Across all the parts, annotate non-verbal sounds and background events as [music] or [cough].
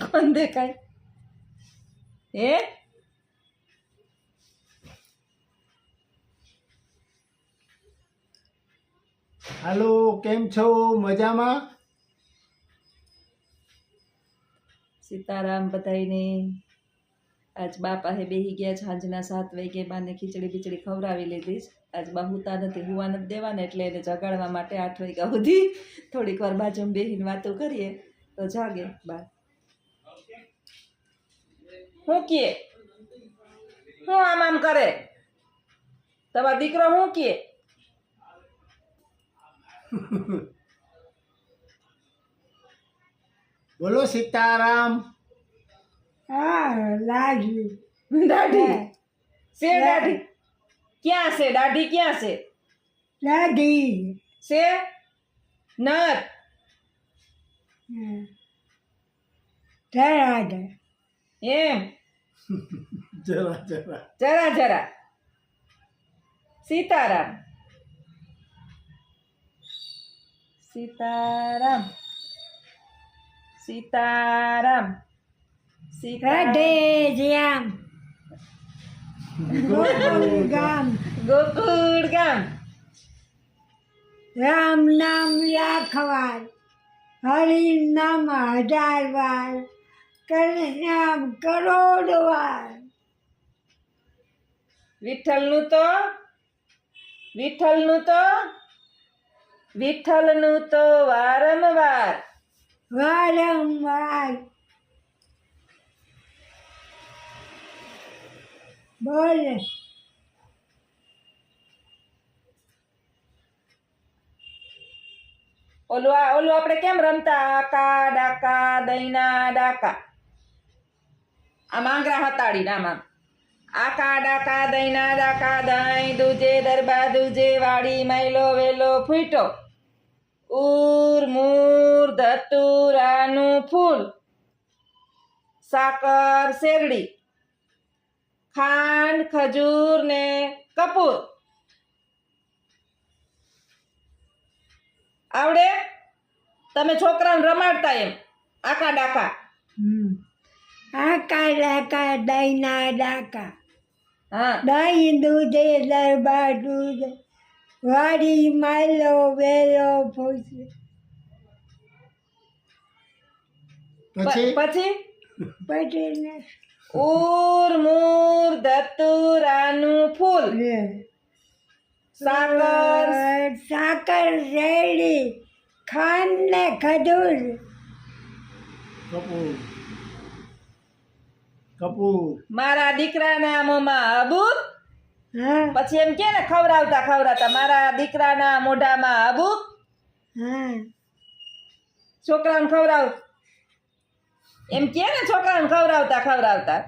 કોણ દેખાય? હે? હાલો કેમ છો? મજામાં? સીતારામ બધાઈને આજ બા પાસે બેહી ગયા સાંજના સાત વાગે બાને ખીચડી બીચડી ખવડાવી લીધી છે. આજ બા હુતા નથી હુવા નથી દેવાને એટલે એને જગાડવા માટે આઠ વાગ્યા સુધી થોડીક વાર બાજુ બેહીને વાતો કરીએ. તો જાગે બા. શું કીએ શું આમ આમ કરે તમારો દીકરો શું કીએ બોલો સીતારામ હા લાગ્યું દાઢી છે દાઢી ક્યાં છે દાઢી ક્યાં છે લાગી છે નર તરાદ એમ જરા જરા જરા જરા સીતારામ સીતારામ સીતારામ સીતારામ રાધે શ્યામ ગોકુળ ગામ ગોકુળ ગામ રામ નામ રાખવાર હરિ નામ હજાર વાર કૃષ્ણ નામ કરોડ વાર વિઠ્ઠલનું તો વિઠ્ઠલનું તો વિઠ્ઠલનું તો વારંવાર. વારંવાર. બોલ. ઓલું આ ઓલું આપણે કેમ રમતા? આકા ડાકા દૈના ડાકા. આ માંગરા હતાડી આમ. આકા ડાકા દૈના ડાકા દહીં દૂજે દરબા, દુજે વાડી મૈલો વેલો ફૂટો ઉર, મૂર ધતુરાનું ફૂલ. સાકર, શેરડી. ખાંડ, ખજૂર ને કપૂર. આવડે? તમે છોકરાને રમાડતા એમ. આકા ડાકા. આકા ડાકા દહીંના ડાકા. હા. દહીં દૂધે દરબાર દૂધ. વાડી માયલો વેલો ફૂસ પછી? પછી? પછી ઉર મૂર ધતુરાનું ફૂલ. સાકર. સાકર શેરડી ખાંડ ને ખજૂર. કપૂર. કપૂર. મારા દીકરાના મોંમાં અબુક પછી એમ કે ને ખવડાવતા ખવડાવતા મારા દીકરાના મોઢામાં અબુક છોકરાને ખવડાવ. એમ કે ને છોકરાને ખવડાવતા ખવડાવતા.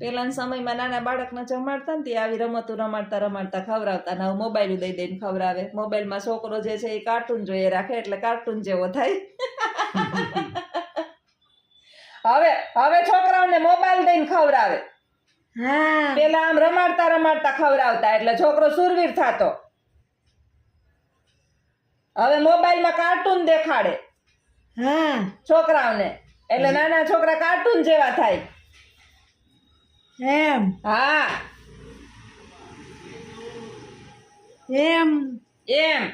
પહેલાના સમયમાં નાના બાળકને જમાડતા ને તે આવી રમતો રમાડતા રમાડતા ખવડાવતા. ને મોબાઈલ દઈ દઈને ખવડાવે. મોબાઈલમાં છોકરો જે છે એ કાર્ટૂન જોઈએ રાખે એટલે કાર્ટૂન જેવો થાય. [laughs] હવે હવે છોકરાઓને મોબાઈલ દઈને ખવડાવે. હા. પેલા આમ રમાડતા રમાડતા ખવડાવતા એટલે છોકરો સુરવીર થતો. હવે મોબાઈલમાં કાર્ટૂન દેખાડે હા. છોકરાઓને. એટલે નાના છોકરા કાર્ટૂન જેવા થાય. એમ. હા. એમ. એમ.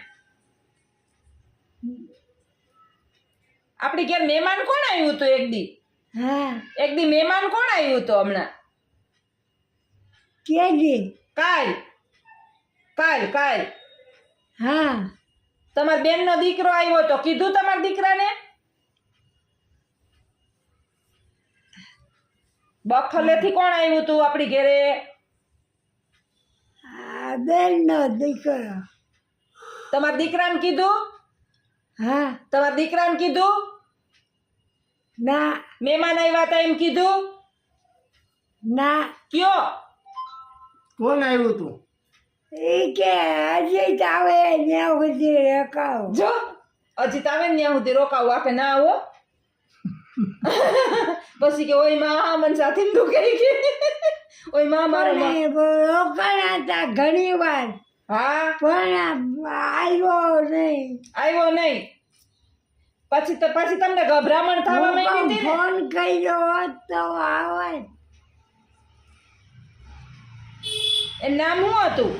આપણી ઘેર મહેમાન કોણ આવ્યું હતું એક દી? હા. એક દી મહેમાન કોણ આવ્યું હતું હમણાં? કેજી. કાલ. કાલ કાલ. હા. તમારા બેનનો દીકરો આવ્યો તો કીધું તમારા દીકરાને? બખલેથી કોણ આવ્યું તું આપણી ઘેરે? આ બેનનો દીકરો. તમારા દીકરાને કીધું? હા. તમારા દીકરાને કીધું? ના. મહેમાન આવ્યા હતા એમ કીધું? ના. કયો? કોણ આવ્યું તું? એ કે હજી જ આવે ત્યાં સુધી રોકાવ. જો હજી તાવે ને ત્યાં સુધી રોકાવું આપે ના આવો. પછી કે ઓયમાં મન સાથે દુખે કે ઓયમાં મારો રોકાણા હતા ઘણી વાર હા? પણ આવ્યો નહીં. આવ્યો નહીં? પછી તો પછી તમને ગભરામણ થવા માંડી હતી ફોન કર્યો હોત તો આવે એ નામ શું હતું?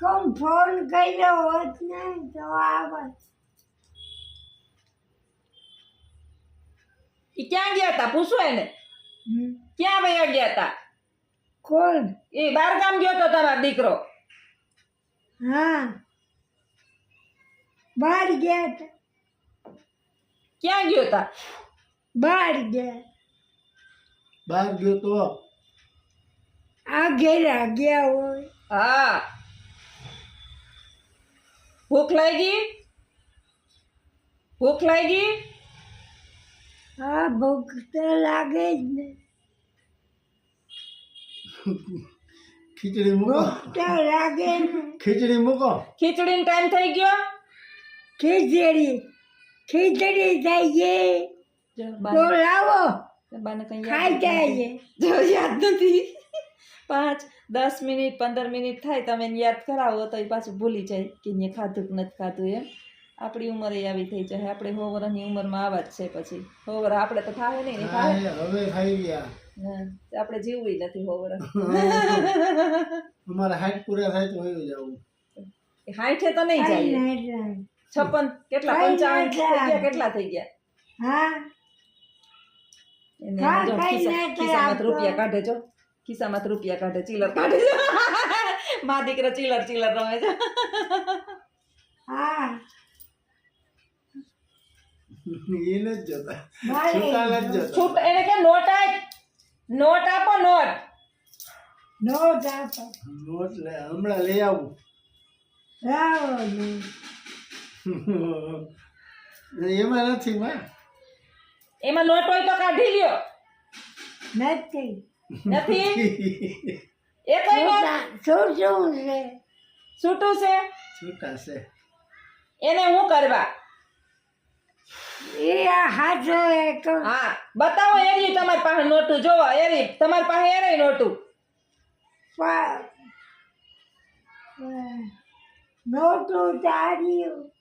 કોમ ફોન કર્યો હોત ને તો આવે એ ક્યાં ગયા હતા? પૂછો એને. ક્યાં વયા ગયા હતા? કોણ? એ બાર ગામ ગયો તો તમારો દીકરો. હા. બહાર ગયા તા ક્યાં ગયો હતા બહાર ગયા. બહાર ગયો તો? આ ઘેરા ગયા હોય. હા. ભૂખ લાગી? ભૂખ લાગી? હા ભૂખ તો લાગે જ ને. ખીચડી મૂકો? ભૂખ તો લાગે ને. ખીચડી મૂકો? ખીચડીનો ટાઈમ થઈ ગયો? ખીચડી. ખીચડી ગઈ તો લાવો. ખાઈ જઈએ જો યાદ નથી. પાંચ દસ મિનિટ પંદર મિનિટ થાય તમે યાદ કરાવો તો એ પાછું ભૂલી જાય કે ને ખાધું કે નથી ખાધું એમ. આપણી ઉંમરે આવી થઈ જાય. આપણે સો વર્ષની ઉંમરમાં આવા જ છે પછી. સો વર્ષ આપણે તો ખાવે નહીં ને ખાવે. હવે ખાઈ ગયા. આપણે જીવવું નથી સો વર્ષ [laughs] અમારા હાઈટ પૂરા થાય તો હોય જવું. હાઈઠે તો નહીં જાય. છપ્પન કેટલા? પંચાવન. ગયા કેટલા થઈ ગયા? હા. એને જો ખાઈ ખિસ્સા- ના જાય ખિસ્સામાં રૂપિયા કાઢે જો. ખિસ્સામાં રૂપિયા કાઢે ચીલર કાઢે છે [laughs] મા દીકરો ચીલર ચીલર રમે છે. હા. એ નથી જતા. છૂટા નથી જતા. છૂટ એને કે નોટ આપ. નોટ આપો નોટ. નો જાતો નોટ લે હમણાં લઈ આવું. લાવો એમાં નથી માં એમાં નોટ હોય તો કાઢી લ્યો. નથી. નથી? [laughs] એ કઈ શું છે? છૂટું છે? છૂટા છે. એને હું કરવા? એ આ હાથો હા બતાવો એરી તમારી પાસે નોટું. જોવો એરી તમારી પાસે એરે નોટું? નોટું તાર્યું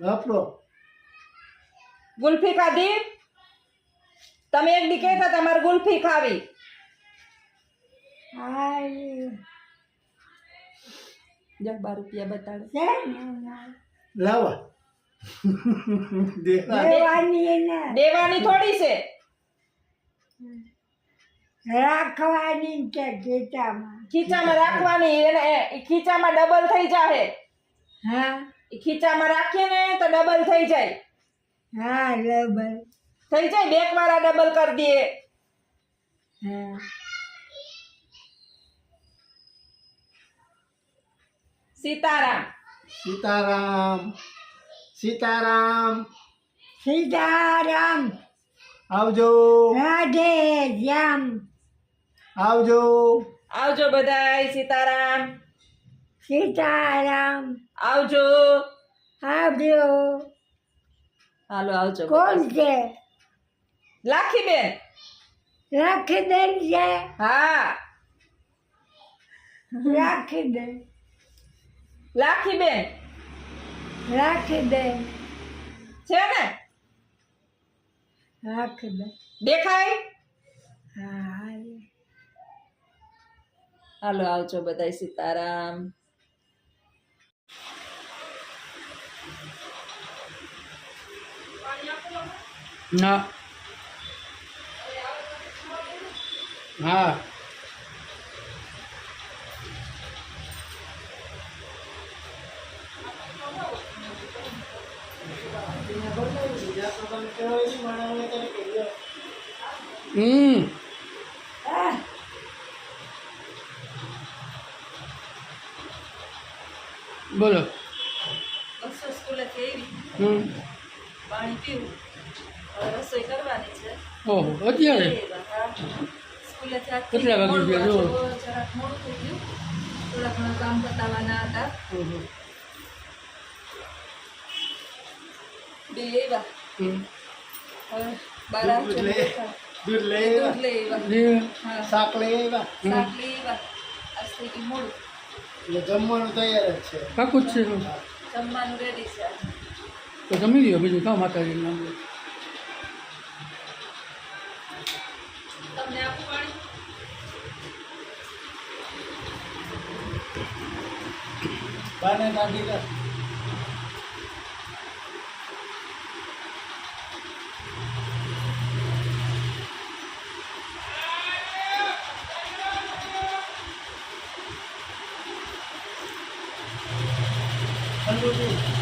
વાપરો. ગુલ્ફી ખાધી? તમે એક દી કહેતા તમારે ગુલ્ફી ખાવી. જગ બાર રૂપિયા બતાડે. છે? ને લાવા. દેવાની થોડી છે. રાખવાની કે ખીચામાં? ખીચામાં રાખવાની એને ખીચામાં ડબલ થઈ જાહે. હા. ખીચામાં રાખીએ ને તો ડબલ થઈ જાય. હા ડબલ થઈ જાય બેક વાળા ડબલ કરી દઈએ. હા. સીતારામ. સીતારામ સીતારામ. સીતારામ. આવજો. રાધે શ્યામ. આવજો. આવજો બધાય સીતારામ. સીતારામ. આવજો. આવજો. હાલો આવજો. કોણ છે? લાખી બેન રાખી દે છે? હા. રાખી દે લાખી બેન રાખી દે છે ને? રાખી દે દેખાય? હા હાલો આવજો બધાય સીતારામ. ના. હા. હમ. બોલો. હમ. પાણી પીવું. રસોઈ કરવાની છે. ઓહો અત્યારે? કેટલા વાગે ગયા? જો જરાક મોડું થઈ ગયું. થોડા ઘણા કામ પતાવવાના હતા. બે એવા. હમ. હવે બાર દૂધ લઈ લઈ હા. શાક લઈ આવ્યા શાક લઈ આવ્યા આજ થઈ ગયું મોડું. એટલે જમવાનું તૈયાર જ છે. પાકું જ છે જમવાનું રેડી છે. આજે તો જમી લ્યો બીજું કામ માતાજીનું નામ બાને દાદી કર હાલે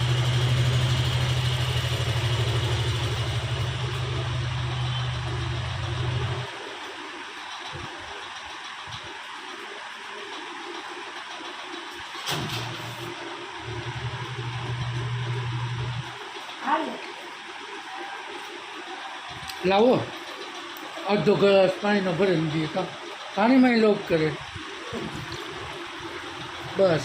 લાવો. અડધો ગ્લાસ પાણીનો ભરીને દઈએ. તો પાણીમાં લોક કરે. બસ.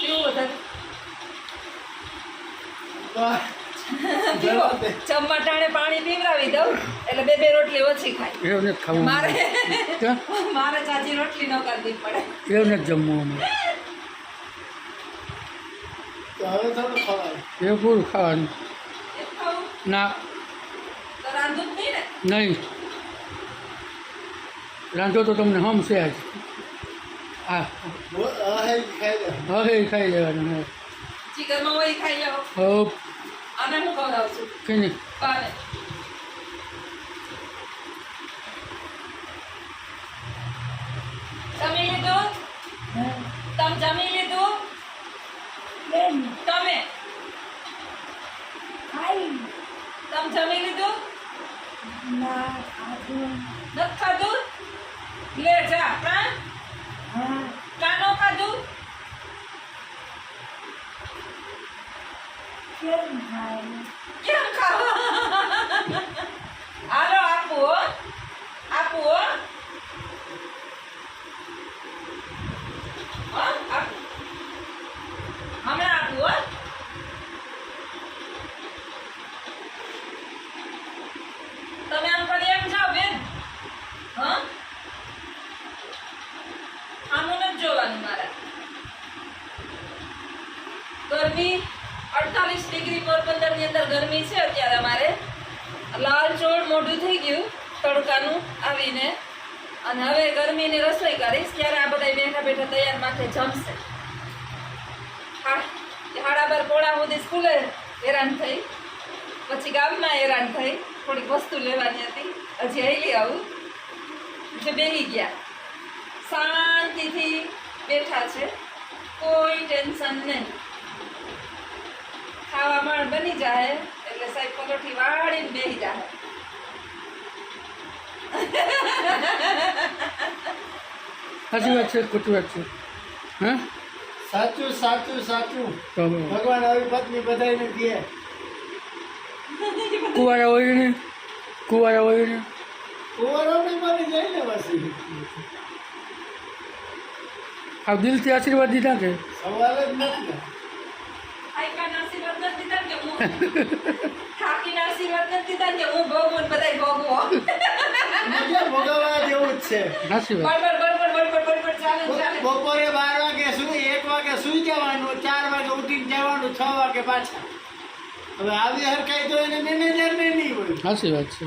પીવું વધારે પીવો જમવા ટાણે પાણી પીવડાવી દઉં એટલે બે બે રોટલી ઓછી ખાય. એવું નથી ખાવું. મારે મારે ચાચી રોટલી ન કરવી પડે. એવું નથી જમવું એવું પૂરું ખાવાનું. ના. નહીં રાંધો તો તમને હમ છે આજ. હા. હવે ખાઈ લેવાનું હવે કંઈ નહીં બાને જમી લીધું તમે જમી લીધું બેન તમે ખાઈ તમે જમી લીધું ના ખાધું નથી ખાધું લે જા. પ્રાણ કાનો ખાધું કેમ ખાય કેમ ખાવા હાલો આપું હો આપું હો હો, આપું. હમણાં આપું હો તમે આમ કરી એમ જાઓ બેન હા આનું નથી જોવાનું મારે ગરમી અડતાલીસ ડિગ્રી પોરબંદરની અંદર ગરમી છે અત્યારે અમારે લાલ ચોળ મોઢું થઈ ગયું તડકાનું આવીને અને હવે ગરમીની રસોઈ કરીશ ત્યારે આ બધા બેઠા બેઠા તૈયાર માથે જમશે હા હાડા બાર પોણા સુધી સ્કૂલે હેરાન થઈ. પછી ગામમાં હેરાન થઈ. થોડીક વસ્તુ લેવાની હતી. હજી આવી આવું. એટલે બેસી ગયા. શાંતિથી બેઠા છે. કોઈ ટેન્શન નહીં. ખાવા મણ બની જાય એટલે સાહેબ પલોઠી વાળીને બેસી જાય સાચી વાત છે, ખોટી વાત છે. હા? સાચું સાચું સાચું. ભગવાન આવી પત્ની બધાને દે કુવારા હોય ને કુવારા હોય ને કુંવરો ને બની જાય ને પછી આ દિલથી આશીર્વાદ દીધા કે? સવાલ જ નથી. બપોરે બાર વાગે સુઈ જવાનું ચાર વાગે ઉઠીને જવાનું છ વાગે પાછા. હવે આવી હરકાઈ તો એને મેનેજર ને નહીં હોય. સાચી વાત છે.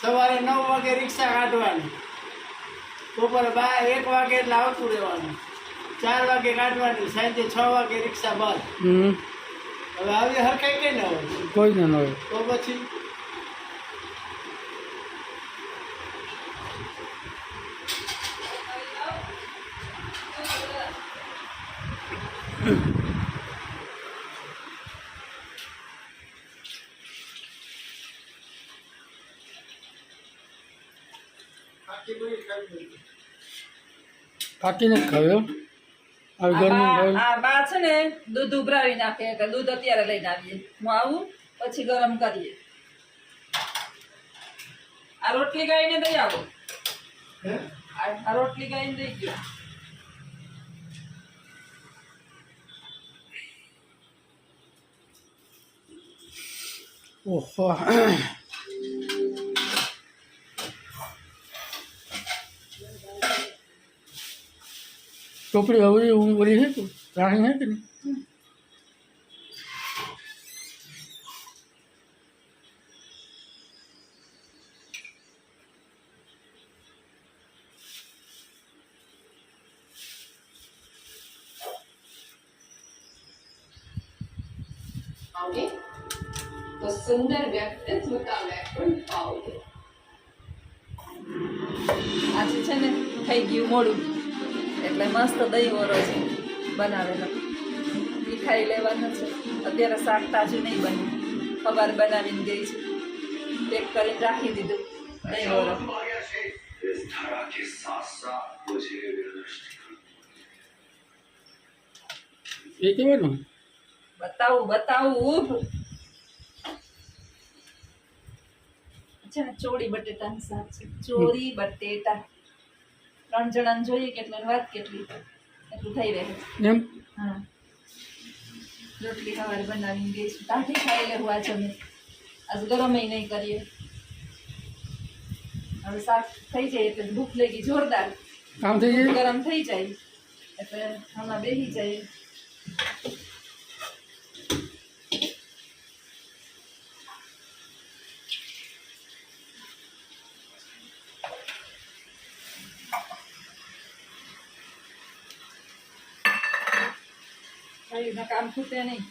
સવારે નવ વાગે રિક્ષા કાઢવાની. બપોરે બાર એક વાગે એટલે આવતું રહેવાનું. ચાર વાગે કાઢવાની સાંજે છ વાગે રિક્ષા બંધ. હવે આવી હરકાઈ કઈ ન હોય? કોઈ ન હોય. તો પછી? કાકીને જ ખાવ્યો આવી ગરમી આ આ બા છે ને દૂધ ઉભરાવી નાખે એટલે દૂધ અત્યારે લઈને આવીએ. હું આવું પછી ગરમ કરીએ. આ રોટલી ગાઈને દઈ આવો. હે? આ આ રોટલી ગાઈને દઈ ગયો. ઓહો. ટોપડી અવળી હું વળી હે તું રાણી હે કે નહીં? આવે તો સુંદર વ્યક્તિત્વતા વ્યાકરણ પાવજો આજે છે ને થઈ ગયું મોડું. એટલે મસ્ત દહીં ઓરો છે બનાવેલો. મીઠાઈ લેવાનું છે. અત્યારે શાક તાજું નહીં બન્યું ખબર બનાવીને ગઈ છે. પેક કરીને રાખી દીધું. દહીં ઓરો એ કેવાનું? બતાવું બતાવું. ઊભ છે. ને ચોળી ચોરી બટેટા. ત્રણ જણાને જોઈએ કેટલી વાત કેટલી એટલું થઈ રહે. એમ? હા. રોટલી સવારે બનાવીને ગઈ છું તાથી ખાઈ લેવું આજે અમે આજ ગરમે નહીં કરીએ. હવે શાક થઈ જાય એટલે ભૂખ લાગી જોરદાર. કામ થઈ જાય? ગરમ થઈ જાય. એટલે આમાં બેસી જાય. આમ ખૂટે નહીં.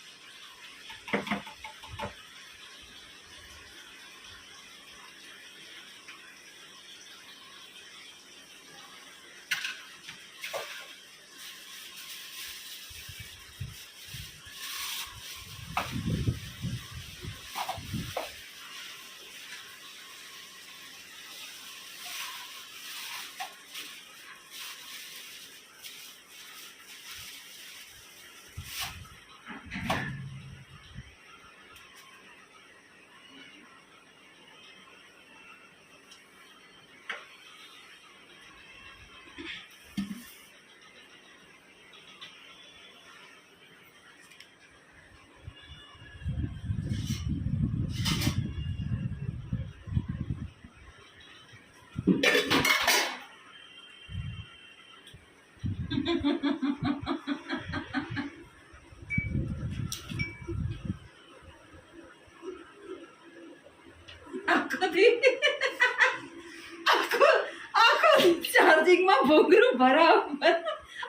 ચાર્જિંગમાં ભોગરું ભરાવ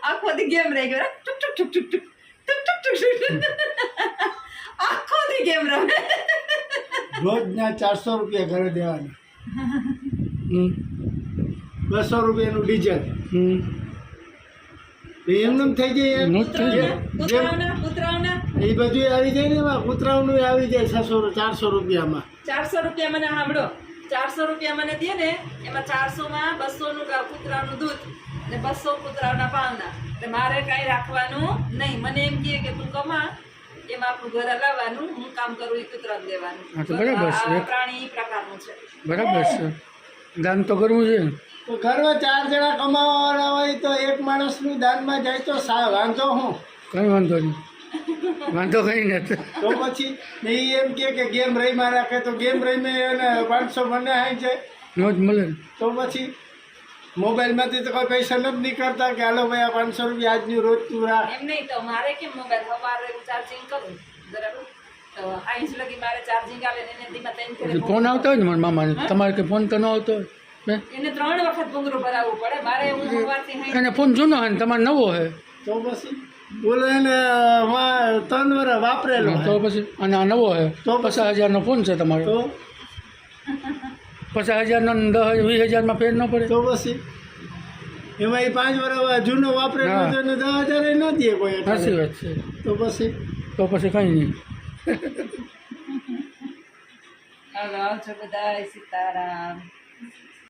આખો દી ગેમ રહી ગયો. ટુક ટુક ટુક ટુક ટુક. ટુક ટુક ટુક આખો દી ગેમ રમે રોજના ચારસો રૂપિયા ઘરે દેવાના. બસો રૂપિયાનું ડીઝલ. એમનેમ થઈ જાય એ બધું આવી જાય ને એમાં. કૂતરાઓનું આવી જાય છસો ચારસો રૂપિયામાં. ચારસો રૂપિયા મને સાંભળો. ચારસો રૂપિયા મને દે ને એમાં ચારસોમાં બસોનું બસો કૂતરાનું દૂધ ને બસો કૂતરાના પાવના એટલે મારે કાંઈ રાખવાનું નહીં. મને એમ કહે કે તું કમા એમાં આપણું ઘર હલાવવાનું હું કામ કરું એ કૂતરાને દેવાનું. બરાબર છે. પ્રાણી એ પ્રકારનું છે. બરાબર છે. દાન તો કરવું છે. તો ઘરમાં ચાર જણા કમાવાવાળા હોય તો એક માણસનું દાનમાં જાય તો સા વાંધો હું? કંઈ વાંધો નહીં. વાંધો કંઈ નથી. તો પછી એ એમ કે ગેમ રહીમાં રાખે તો ગેમ રહીને એને પાંચસો મને આવી જાય. નો જ મળે તો પછી મોબાઈલમાંથી તો કોઈ પૈસા નથી નીકળતા કે હાલો ભાઈ આ પાંચસો રૂપિયા આજનું રોજ તું રાખ. એમ નહીં તો મારે કેમ મોબાઈલ સવારે ચાર્જિંગ કરું? બરાબર? તો આઈસ લગી મારે ચાર્જિંગ આવે ને પછી ફોન આવતો હોય ને મારા મામાને? તમારે કે ફોન તો ન આવતો હોય? એને ત્રણ વખત ભૂંગળું ભરાવવું પડે. મારે હું સવારથી હાઈ ફોન જૂનો હોય ને? તમારે નવો હોય તો પછી બોલો એને વા- ત્રણ વર્ષ વાપરેલો તો પછી અને આ નવો હોય તો પચાસ હજારનો ફોન છે તમારો. પચાસ હજારનો દસ વીસ હજારમાં ફેર ન પડે. તો પછી એમાં એ પાંચ વર્ષ જૂનો વાપરેલો હા. છે દસ હજાર એ ન દે કોઈ સાચી. વાત છે. તો પછી? તો પછી કંઈ નહીં. હાલો આવજો બધાય સીતારામ.